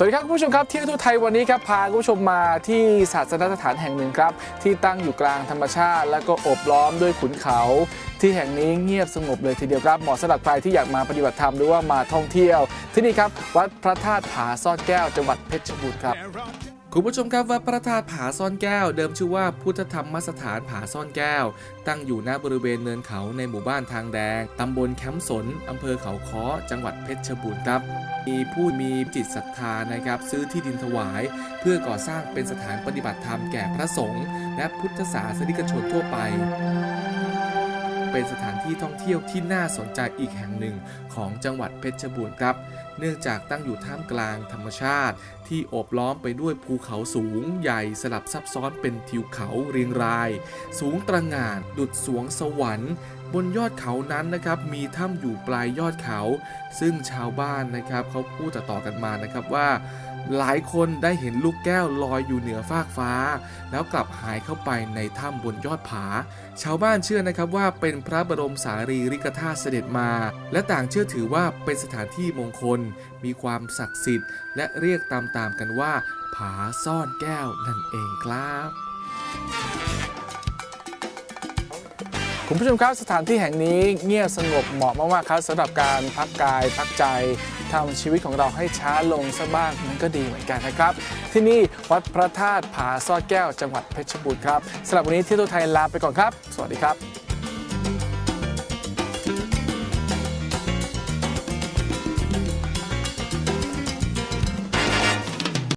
สวัสดีครับคุณผู้ชมครับเที่ยวทั่วไทยวันนี้ครับพาคุณผู้ชมมาที่ศาสนสถานแห่งหนึ่งครับ ที่ตั้งอยู่กลางธรรมชาติ และก็โอบล้อมด้วยขุนเขา ที่แห่งนี้เงียบสงบเลยทีเดียวครับเหมาะสำหรับใครที่อยากมาปฏิบัติธรรมหรือว่ามาท่องเที่ยว ที่นี่ครับวัดพระธาตุผาซ่อนแก้วจังหวัดเพชรบูรณ์ครับ คุณผู้ชมครับวัดพระธาตุผาซ่อนแก้ว เดิมชื่อว่าพุทธธรรมสถานผาซ่อนแก้ว ตั้งอยู่ณบริเวณเนินเขาในหมู่บ้านทางแดง ตำบลแคมป์สน อำเภอเขาค้อ จังหวัดเพชรบูรณ์ครับ มีผู้มีจิตศรัทธานะครับ ซื้อที่ดินถวาย เพื่อก่อสร้างเป็นสถานปฏิบัติธรรมแก่พระสงฆ์และพุทธศาสนิกชนทั่วไป เป็นสถานที่ท่องเที่ยวที่น่าสนใจอีกแห่งหนึ่งของจังหวัดเพชรบูรณ์ครับ เนื่องจากตั้งอยู่ท่ามกลางธรรมชาติ ที่โอบล้อมไปด้วยภูเขาสูงใหญ่สลับซับซ้อนเป็นทิวเขาเรียงราย สูงตระหง่านดุดสวงสวรรค์บนยอดเขานั้นนะครับมีถ้ำอยู่ปลายยอดเขา ซึ่งชาวบ้านนะครับเขาพูดต่อๆกันมานะครับว่า หลายคนได้เห็นลูกแก้วลอยอยู่เหนือฟากฟ้า แล้วกลับหายเข้าไปในถ้ำบนยอดผา ชาวบ้านเชื่อนะครับว่าเป็นพระบรมสารีริกธาตุเสด็จมา และต่างเชื่อถือว่าเป็นสถานที่มงคล มีความศักดิ์สิทธิ์ และเรียกตามๆกันว่า ผาซ่อนแก้วนั่นเองครับ คุณผู้ชมครับสถานที่แห่งนี้เงียบสงบเหมาะมากๆครับสำหรับการพักกายพักใจทำชีวิตของเราให้ช้าลงสักบ้างมันก็ดีเหมือนกันนะครับ ที่นี่วัดพระธาตุผาซ่อแก้วจังหวัดเพชรบูรณ์ครับสำหรับวันนี้ที่ตัวไทยลาไปก่อนครับ สวัสดีครับ